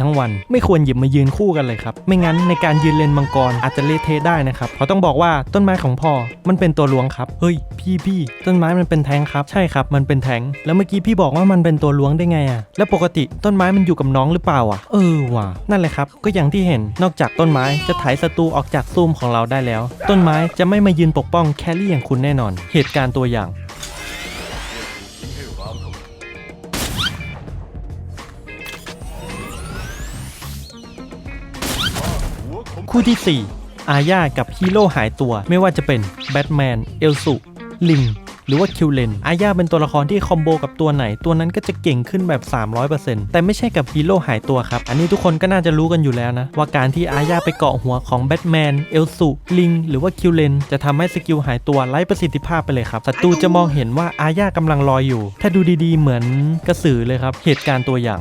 ทั้งวัน ไม่ควรหยิบมายืนคู่กันเลยครับ ไม่งั้นในการยืนเลนมังกรอาจจะเละเทะได้นะครับเพราะต้องบอกว่าต้นไม้ของพ่อมันเป็นตัวลวงครับเฮ้ยพี่พี่ต้นไม้มันเป็นแทงครับ ใช่ครับ มันเป็นแทงแล้วเมื่อกี้พี่บอกว่ามันเป็นตัวลวงได้ไงอะแล้วปกติต้นไม้มันอยู่กับน้องหรือเปล่าอะเออว่ะนั่นแหละครับ ก็อย่างที่เห็นนอกจากต้นไม้จะไถศัตรูออกจากซูมของเราได้แล้ว ต้นไม้จะไม่มายืนปกป้องแคลรี่อย่างคุณแน่นอน เหตุการณ์ตัวอย่าง คู่ที่ 4 อาญากับฮีโร่หายตัว ไม่ว่าจะเป็นแบทแมน เอลสุลิงหรือว่าคิวเลนอาญาเป็นตัวละครที่คอมโบกับตัวไหน ตัวนั้นก็จะเก่งขึ้นแบบ 300%แต่ไม่ใช่กับฮีโร่หายตัวครับ อันนี้ทุกคนก็น่าจะรู้กันอยู่แล้วนะ ว่าการที่อาญาไปเกาะหัวของแบทแมน เอลสุลิงหรือว่าคิวเลนจะทำให้สกิลหายตัวไร้ประสิทธิภาพไปเลยครับศัตรูจะมองเห็นว่าอาญากำลังลอยอยู่ ถ้าดูดีๆ เหมือนกระสือเลยครับเหตุการณ์ตัวอย่าง